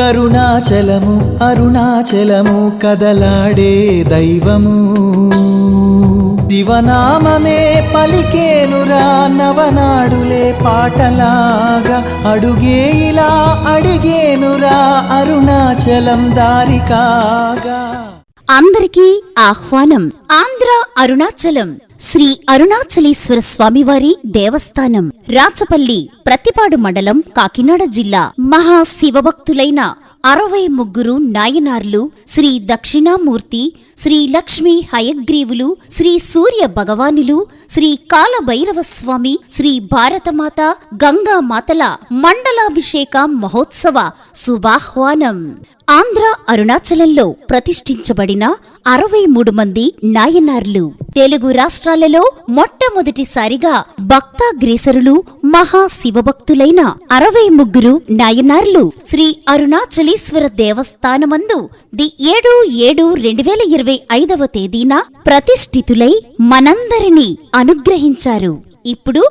కరుణాచలము అరుణాచలము కదలాడే దైవము. దివనామమే పలికేనురా నవనాడులే పాటలాగా. అడుగే ఇలా అడిగేనురా అరుణాచలం దారికాగా అందరికీ ఆహ్వానం. ఆంధ్ర అరుణాచలం. శ్రీ అరుణాచలేశ్వర స్వామివారి దేవస్థానం. రాచపల్లి ప్రతిపాడు మండలం కాకినాడ జిల్లా. మహాశివభక్తులైన అరవై ముగ్గురు నాయనార్లు శ్రీ దక్షిణామూర్తి శ్రీ లక్ష్మీ హయగ్రీవులు శ్రీ సూర్య భగవానులు శ్రీ కాలభైరవ స్వామి శ్రీ భారతమాత గంగామాతల మండలాభిషేక మహోత్సవ శుభాహ్వానం. ఆంధ్ర అరుణాచలంలో ప్రతిష్ఠించబడిన అరవై మూడు మంది నాయనార్లు. తెలుగు రాష్ట్రాలలో మొట్టమొదటిసారిగా భక్తాగ్రేసరులు మహా శివభక్తులైన అరవై ముగ్గురు నాయనార్లు శ్రీ అరుణాచలేశ్వర దేవస్థానమందు ది ఏడు ఏడు రెండు వేల ఇరవై ఐదవ తేదీన ప్రతిష్ఠితులై మనందరినీ అనుగ్రహించారు. ఇప్పుడు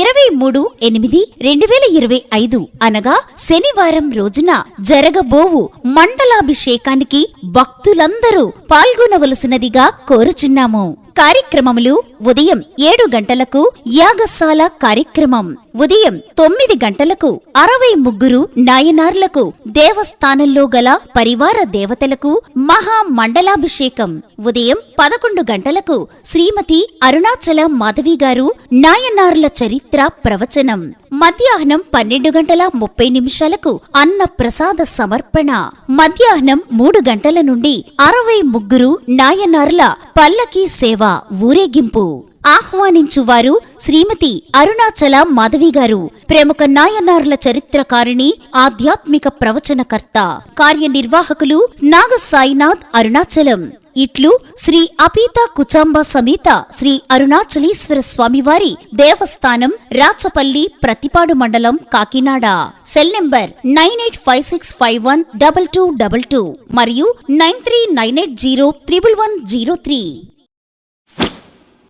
ఇరవై మూడు ఎనిమిది రెండు వేల ఇరవై ఐదు అనగా శనివారం రోజున జరగబోవు మండలాభిషేకానికి భక్తులందరూ పాల్గొనవలసినదిగా కోరుచున్నాము. కార్యక్రమములు ఉదయం ఏడు గంటలకు యాగశాల కార్యక్రమం. ఉదయం తొమ్మిది గంటలకు అరవై ముగ్గురు నాయనార్లకు దేవస్థానంలో గల పరివార దేవతలకు మహా మండలాభిషేకం ఉదయం పదకొండు గంటలకు శ్రీమతి అరుణాచల మాధవి గారు నాయనార్ల చరిత్ర ప్రవచనం. మధ్యాహ్నం పన్నెండు గంటల ముప్పై నిమిషాలకు అన్న ప్రసాద సమర్పణ. మధ్యాహ్నం మూడు గంటల నుండి అరవై ముగ్గురు నాయనార్ల పల్లకీ సేవ ఊరేగింపు. ఆహ్వానించువారు శ్రీమతి అరుణాచల మాధవి గారు. ప్రముఖ నాయనార్ల చరిత్రకారిణి ఆధ్యాత్మిక ప్రవచనకర్త కార్యనిర్వాహకులు నాగ సాయినాథ్ అరుణాచలం. ఇట్లు శ్రీ అపీత కుచాంబ సమేత శ్రీ అరుణాచలీశ్వర స్వామివారి దేవస్థానం రాచపల్లి ప్రతిపాడు మండలం Kakinada. Cell number nine eight five six five one double two double two మరియు nine three nine eight zero triple one zero three.